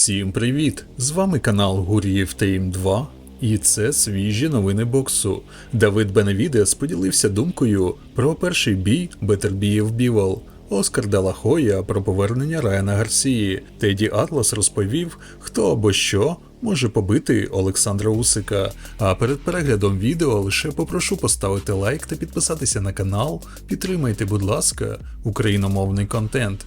Всім привіт! З вами канал Гур'їв Тейм 2 і це свіжі новини боксу. Давид Беневідес поділився думкою про перший бій Бетербіїв Бівол. Оскар Делахоя про повернення Райана Гарсії. Теді Атлас розповів, хто або що може побити Олександра Усика. А перед переглядом відео лише попрошу поставити лайк та підписатися на канал. Підтримайте, будь ласка, україномовний контент.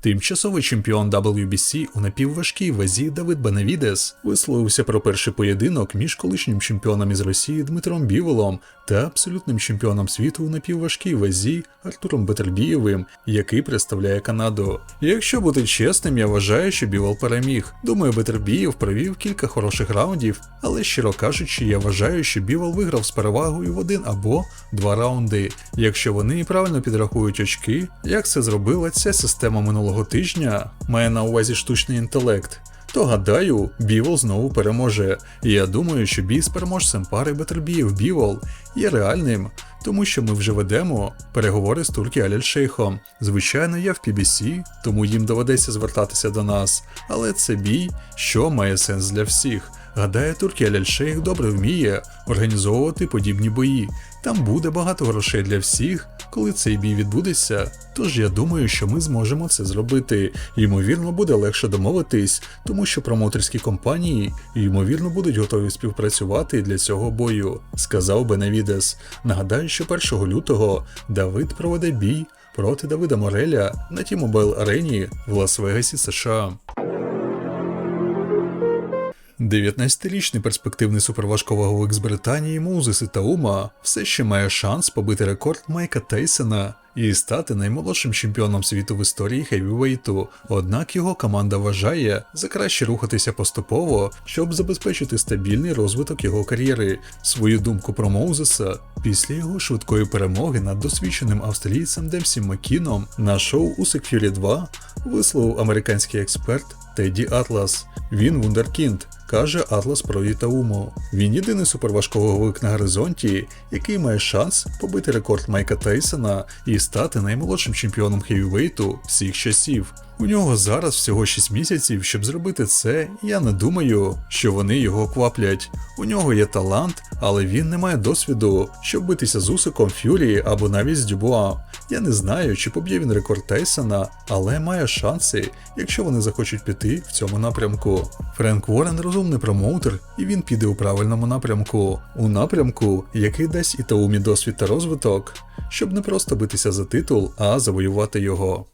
Тимчасовий чемпіон WBC у напівважкій вазі Давид Бенавідес висловився про перший поєдинок між колишнім чемпіоном із Росії Дмитром Біволом та абсолютним чемпіоном світу у напівважкій вазі Артуром Бетербієвим, який представляє Канаду. Якщо бути чесним, я вважаю, що Бівол переміг. Думаю, Бетербієв провів кілька хороших раундів, але щиро кажучи, я вважаю, що Бівол виграв з перевагою в один або два раунди. Якщо вони правильно підрахують очки, як це зробила ця система минулого тижня, має на увазі штучний інтелект. То гадаю, Бівол знову переможе. І я думаю, що бій з переможцем пари Бетербіїв Бівол є реальним, тому що ми вже ведемо переговори з Туркі Аляль-Шейхом. Звичайно, я в PBC, тому їм доведеться звертатися до нас. Але це бій, що має сенс для всіх. Гадаю, Туркі Аляль-Шейх добре вміє організовувати подібні бої. Там буде багато грошей для всіх, коли цей бій відбудеться. Тож я думаю, що ми зможемо це зробити. Ймовірно, буде легше домовитись, тому що промоутерські компанії ймовірно будуть готові співпрацювати для цього бою, сказав Беневідес. Нагадаю, що 1 лютого Давид проведе бій проти Давида Мореля на T-Mobile арені в Лас-Вегасі, США. 19-річний перспективний суперважковаговик з Британії Моузес Ітаума все ще має шанс побити рекорд Майка Тейсона і стати наймолодшим чемпіоном світу в історії хевівейту. Однак його команда вважає за краще рухатися поступово, щоб забезпечити стабільний розвиток його кар'єри. Свою думку про Моузеса після його швидкої перемоги над досвідченим австралійцем Демсі Макіном на шоу Усик Фюрі 2 висловив американський експерт Теді Атлас. Він вундеркінд, каже Атлас про Ітауму. Він єдиний суперважковик на горизонті, який має шанс побити рекорд Майка Тейсона і стати наймолодшим чемпіоном хевівейту всіх часів. У нього зараз всього 6 місяців, щоб зробити це, і я не думаю, що вони його кваплять. У нього є талант, але він не має досвіду, щоб битися з Усиком Фюрі або навіть з Дюбуа. Я не знаю, чи поб'є він рекорд Тейсона, але має шанси, якщо вони захочуть піти в цьому напрямку. Френк Уоррен розумний промоутер, і він піде у правильному напрямку, у напрямку, який дасть Ітаумі досвід та розвиток, щоб не просто битися за титул, а завоювати його.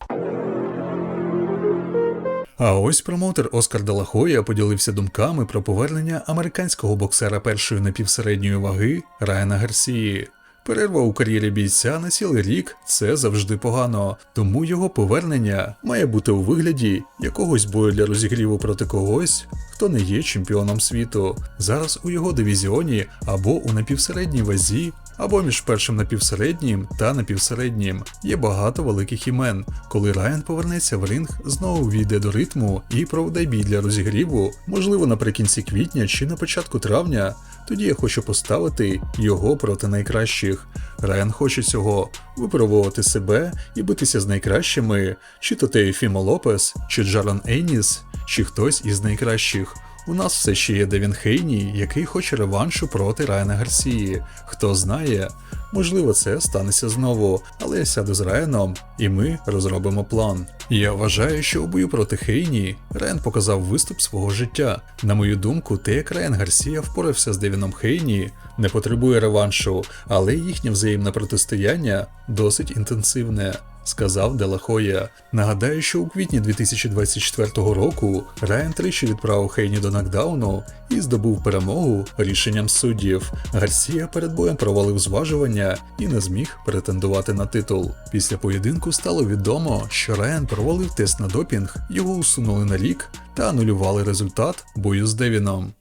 А ось промоутер Оскар Делахоя поділився думками про повернення американського боксера першої напівсередньої ваги Райана Гарсії. Перерва у кар'єрі бійця на цілий рік це завжди погано, тому його повернення має бути у вигляді якогось бою для розігріву проти когось, хто не є чемпіоном світу. Зараз у його дивізіоні або у напівсередній вазі, або між першим напівсереднім та напівсереднім є багато великих імен. Коли Райан повернеться в ринг, знову війде до ритму і проведе бій для розігріву, можливо, наприкінці квітня чи на початку травня. Тоді я хочу поставити його проти найкращих. Райан хоче цього випробувати себе і битися з найкращими, чи то Теофімо Лопес, чи Джаран Еніс, чи хтось із найкращих. У нас все ще є Девін Хейні, який хоче реваншу проти Райана Гарсії. Хто знає, можливо, це станеться знову, але я сяду з Райаном і ми розробимо план. Я вважаю, що у бою проти Хейні Райан показав виступ свого життя. На мою думку, те, як Райан Гарсія впорався з Девіном Хейні, не потребує реваншу, але їхнє взаємне протистояння досить інтенсивне. Сказав Делахоя. Нагадаю, що у квітні 2024 року Райан тричі відправив Хейні до нокдауну і здобув перемогу рішенням суддів. Гарсія перед боєм провалив зважування і не зміг претендувати на титул. Після поєдинку стало відомо, що Райан провалив тест на допінг, його усунули на рік та анулювали результат бою з Девіном.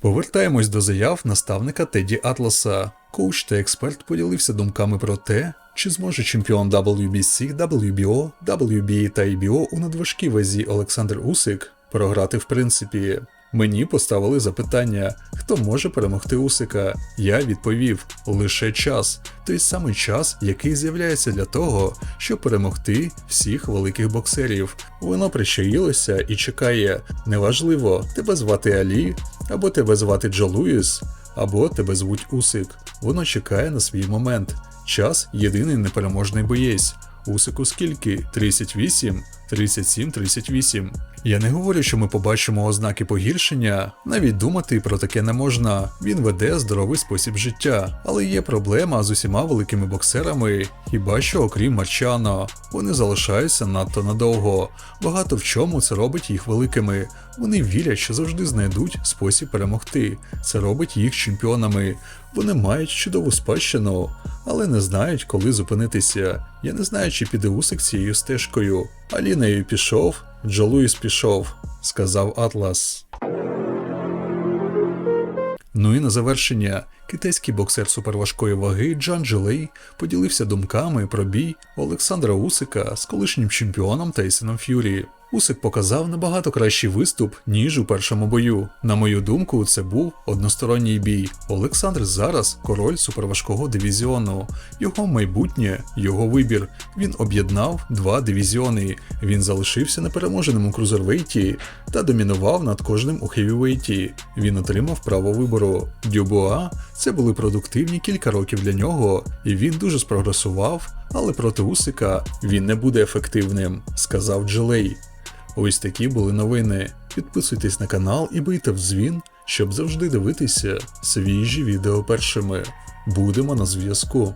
Повертаємось до заяв наставника Теді Атласа. Коуч та експерт поділився думками про те, чи зможе чемпіон WBC, WBO, WBA та IBO у надважкій вазі Олександр Усик програти в принципі. Мені поставили запитання, хто може перемогти Усика. Я відповів лише час, той самий час, який з'являється для того, щоб перемогти всіх великих боксерів. Воно причаїлося і чекає. Неважливо, тебе звати Алі, або тебе звати Джо Луїс, або тебе звуть Усик. Воно чекає на свій момент. Час єдиний непереможний боєць. Усику скільки? 38, 37, 38. Я не говорю, що ми побачимо ознаки погіршення, навіть думати про таке не можна. Він веде здоровий спосіб життя, але є проблема з усіма великими боксерами, хіба що окрім Марчано. Вони залишаються надто надовго. Багато в чому це робить їх великими. Вони вірять, що завжди знайдуть спосіб перемогти. Це робить їх чемпіонами. Вони мають чудову спадщину, але не знають, коли зупинитися. Я не знаю, чи піде Усик цією стежкою. Алінею пішов, Джо Луїс пішов, сказав Атлас. Ну і на завершення, китайський боксер суперважкої ваги Джан Джилей поділився думками про бій Олександра Усика з колишнім чемпіоном Тейсоном Ф'юрі. Усик показав набагато кращий виступ, ніж у першому бою. На мою думку, це був односторонній бій. Олександр зараз король суперважкого дивізіону. Його майбутнє, його вибір. Він об'єднав два дивізіони. Він залишився непереможеним у крузервейті та домінував над кожним у хевівейті. Він отримав право вибору. Дюбуа це були продуктивні кілька років для нього, і він дуже спрогресував, але проти Усика він не буде ефективним, сказав Джелей. Ось такі були новини. Підписуйтесь на канал і бийте в дзвін, щоб завжди дивитися свіжі відео першими. Будемо на зв'язку.